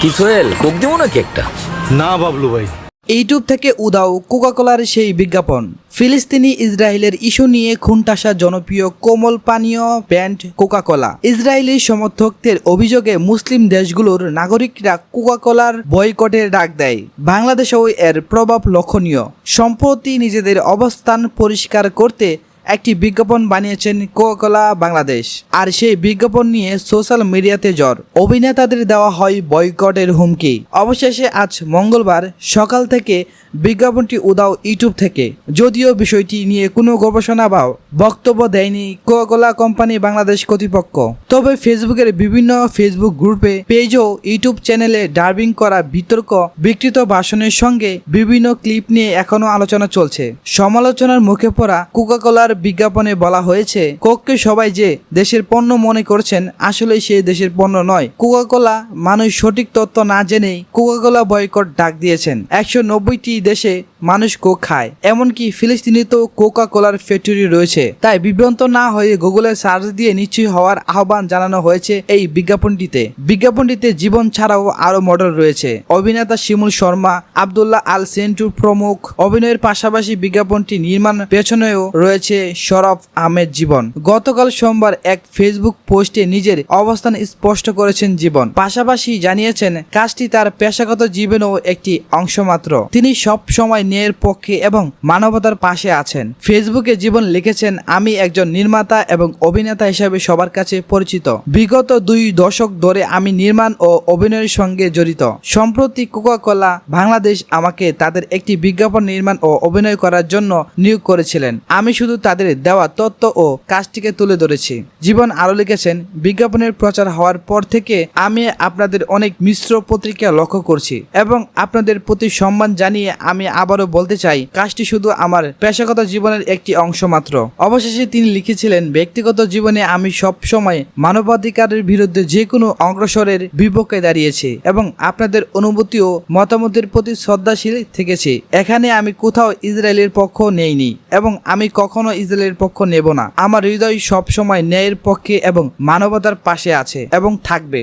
কি সোহেল কোক দিব নাকি একটা? না বাবলু ভাই। ইউটিউব থেকে উদাও কোকাকোলার সেই বিজ্ঞাপন। ফিলিস্তিনি ইসরায়েলের ইস্যু নিয়ে খুনটাসা জনপ্রিয় কোমল পানীয় ব্র্যান্ড কোকাকোলা। ইসরায়েলি সমর্থকদের অভিযোগে মুসলিম দেশগুলোর নাগরিকরা কোকাকোলার বয়কটের ডাক দেয়। বাংলাদেশেও এর প্রভাব লক্ষণীয়। সম্প্রতি নিজেদের অবস্থান পরিষ্কার করতে একটি বিজ্ঞাপন বানিয়েছেন কোকাকোলা বাংলাদেশ আর সেই বিজ্ঞাপন নিয়ে সোশ্যাল মিডিয়াতে জ্বর। অভিনেতাদের দেওয়া হয় বয়কটের হুমকি। অবশেষে আজ মঙ্গলবার সকাল থেকে বিজ্ঞাপনটি উদাও ইউটিউব থেকে। যদিও বিষয়টি নিয়ে কোনো গবেষণা বা বক্তব্য দেয়নি কোকাকোলা কোম্পানি বাংলাদেশ কর্তৃপক্ষ। তবে ফেসবুকের বিভিন্ন ফেসবুক গ্রুপে পেজ ও ইউটিউব চ্যানেলে ডার্বিং করা বিতর্ক বিকৃত ভাষণের সঙ্গে বিভিন্ন ক্লিপ নিয়ে এখনও আলোচনা চলছে। সমালোচনার মুখে পড়া কোকাকোলার বিজ্ঞাপনে বলা হয়েছে, কোককে সবাই যে দেশের পণ্য মনে করছেন আসলে সে দেশের পণ্য নয়। কোকাকোলা, মানুষ সঠিক তথ্য না জেনেই কোকাকোলা বয়কট ডাক দিয়েছেন। একশো নব্বইটি দেশে মানুষ কোক খায়। এমনকি ফিলিস্তিনিতেও কোকা কোলার ফ্যাক্টরি রয়েছে। তাই বিভ্রান্ত না হয়ে গুগলে সার্চ দিয়ে নিশ্চয়ই হওয়ার আহ্বান জানানো হয়েছে এই বিজ্ঞাপনটিতে। বিজ্ঞাপনটিতে জীবন ছাড়াও আরও মডেল রয়েছে। অভিনেতা শিমুল শর্মা, আবদুল্লাহ আল সেন্টু প্রমুখ অভিনয়ের পাশাপাশি বিজ্ঞাপনটি নির্মাণ পেছনেও রয়েছে শরফ আহমেদ জীবন। গতকাল সোমবার এক ফেসবুক পোস্টে নিজের অবস্থান স্পষ্ট করেছেন জীবন। পাশাপাশি জানিয়েছেন, কাজটি তার পেশাগত জীবনেও একটি অংশ মাত্র তিনি সব সময় ন্যায়ের পক্ষে এবং মানবতার পাশে আছেন। ফেসবুকে জীবন লিখেছেন, আমি একজন নির্মাতা এবং অভিনেতা হিসেবে সবার কাছে পরিচিত। বিগত দুই দশক ধরে আমি নির্মাণ ও অভিনয়ের সঙ্গে জড়িত। সম্প্রতি কোকা কোলা বাংলাদেশ আমাকে তাদের একটি বিজ্ঞাপন নির্মাণ ও অভিনয় করার জন্য নিয়োগ করেছিলেন। আমি শুধু তাদের দেওয়া তত্ত্ব ও কাজটিকে তুলে ধরেছি। জীবন আরও লিখেছেন, বিজ্ঞাপনের প্রচার হওয়ার পর থেকে আমি আপনাদের অনেক মিশ্র পত্রিকা লক্ষ্য করছি এবং আপনাদের প্রতি সম্মান জানিয়ে আমি আবারও বলতে চাই, কাজটি শুধু আমার পেশাগত জীবনের একটি অংশ মাত্র। অবশেষে তিনি লিখেছিলেন, ব্যক্তিগত জীবনে আমি সব সময় মানবাধিকারের বিরুদ্ধে যে কোনো অগ্রসরের বিপক্ষে দাঁড়িয়েছি এবং আপনাদের অনুভূতি ও মতামতের প্রতি শ্রদ্ধাশীল থেকেছি। এখানে আমি কোথাও ইসরায়েলের পক্ষ নেইনি এবং আমি কখনো ইসরায়েলের পক্ষ নেব না। আমার হৃদয় সবসময় ন্যায়ের পক্ষে এবং মানবতার পাশে আছে এবং থাকবে।